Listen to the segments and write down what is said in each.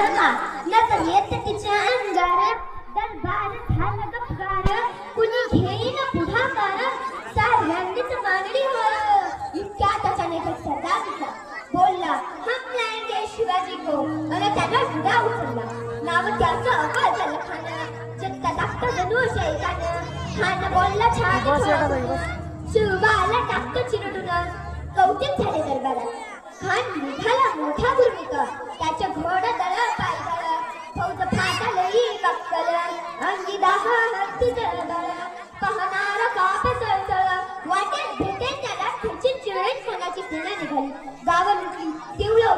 वर्मा नजर येत तिच्या अंगार. दरबार झाला गपगार कुणी घेईन पुढाकार. साऱ्यांनीच मागणी होय. इतक्या त्याच्याने सरदार दिसला बोलला हम लाएंगे शिवाजी को आणि त्याला जुडा उचलला. नाव त्याचं अफजल खान जितका टाकतं जणू शैतान खान बोलला छान शिवबाला टाकतं चिरडून. कौतिक झाले दरबारात. खान निघाला मोठा गुरमिक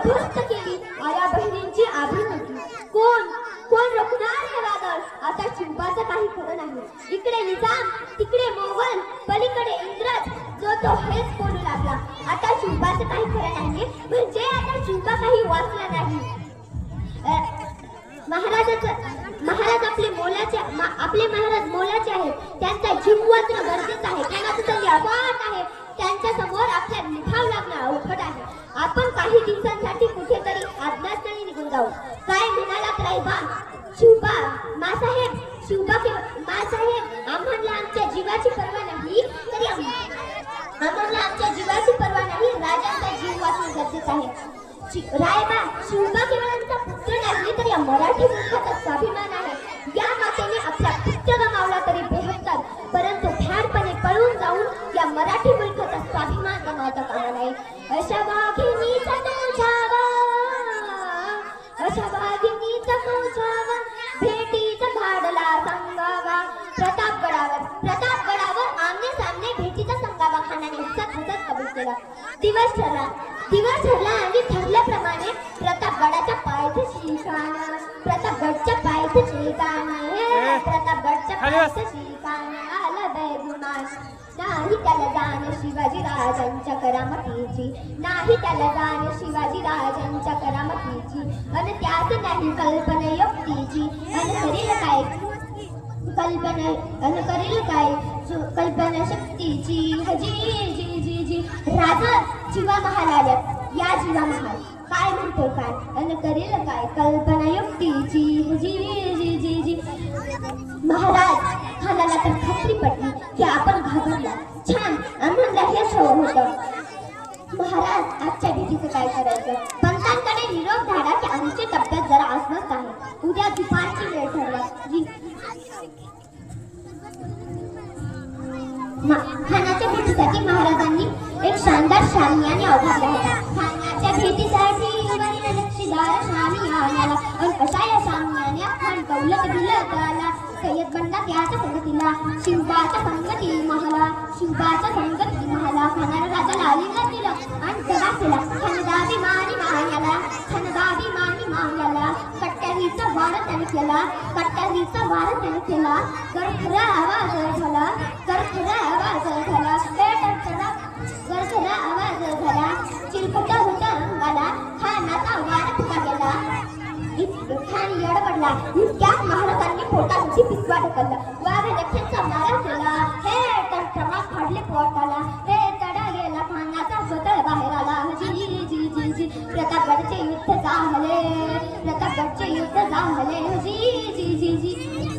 दुरुस्त केली. आया बहिणींची आधी होती कोण? कोण रोखणार हे वादळ आता चिंपाचं काही खरं नाही. इकडे निजाम तिकडे मोगल पलीकडे इंग्रज जो तो हेच बोलू लागला. आता चिंपाचं काही खरं नाही म्हणजे आता चिंपा काही वाचला नाही. अ, महाराजाचं महाराज आपले मोलाचे मा- आपले महाराज मोलाचे आहेत. त्यांचा जीव वाचणं गरजेचं आहे. त्यांना तुझं अफाट आहे. त्यांच्यासमोर आपल्या निभाव दिवसांसाठी कुठेतरी आज्ञास्थळी निघून जाऊ. काय म्हणाला रायबा शिवबा मासाहेब शिवबा के- मासाहेब आम्हाला आमच्या जीवाची पर्वा नाही तरी आम्हाला आमच्या जीवाची पर्वा नाही राजाचा जीव वाचून गरजेचं आहे. रायबा शिवबा केवळ आमचा पुत्र नाही तरी मराठी मुखाचा स्वाभिमान आहे. या मातेने आपला पुत्र गमावला तरी बेहत्तर. परंतु ठारपणे पळून जाऊन या मराठी मुलखाचा स्वाभिमान गमावता कामा नाही धाडला संगावा. प्रतापगडावर प्रतापगडावर आमने सामने भेटीचा संगावा. खानाने हसत हसत कबूल केला. दिवस ठरला. दिवस ठरला आणि ठरल्याप्रमाणे प्रतापगडाच्या पायथ्याशी काना प्रतापगडच्या पायथ्याशी काना हे प्रतापगडच्या. पायथ्याशी काना आलं बैगुमान नाही त्याला जाण शिवाजी राजांच्या करामतीची. नाही त्याला जाण शिवाजी राजांच्या करामतीची. आणि त्यात नाही कल्पना युक्तीची आणि करेल काय? कल्पना अन करेल काय? कल्पना शक्तीची हजी जी जी जी. राजा जीवा महाराज. या जीवा महाराज. काय म्हणतो काय? अन करील काय? कल्पना युक्तीची हजी जी जी जी. महाराज खानाला तर खात्री पडली की आपण घाबरला छान आम्हाला हेच हवं होतं महाराज काय करायचं? पंतांकडे निरोप धाडा की आमची टप्प्यात जरा अस्वस्थ आहे. उद्या दुपारची वेळ ठरवा. खानाच्या भेटीसाठी महाराजांनी एक शानदार शामियाने अवघडला होता. खानाच्या भेटीसाठी वरील लक्षीदार शामियान्याला आणि अशा या शामियाने खान दौलत दिलं आला सय्यद बंडा त्याच्या संगतीला. शिवबाच्या संगती महाला शिवबाच्या संगती महाला खानाला दिलं आणि जगा केला खानदाबी मानी मान्याला वार त्याने केला वार त्याने केला गरखरा आवाज झाला गरखरा आवाज झाला गरखरा आवाज झाला चिरखटा होता अंगाला खानाचा वार फुटा गेला छान खान येडपडला इतक्यात महाराजांनी पोटाची पिसवा ढकलला वाघ लक्षांचा मारा केला हे तर प्रमाण फाडले पोटाला. झाले. बच्चे युद्ध झाले. जी जी जी जी.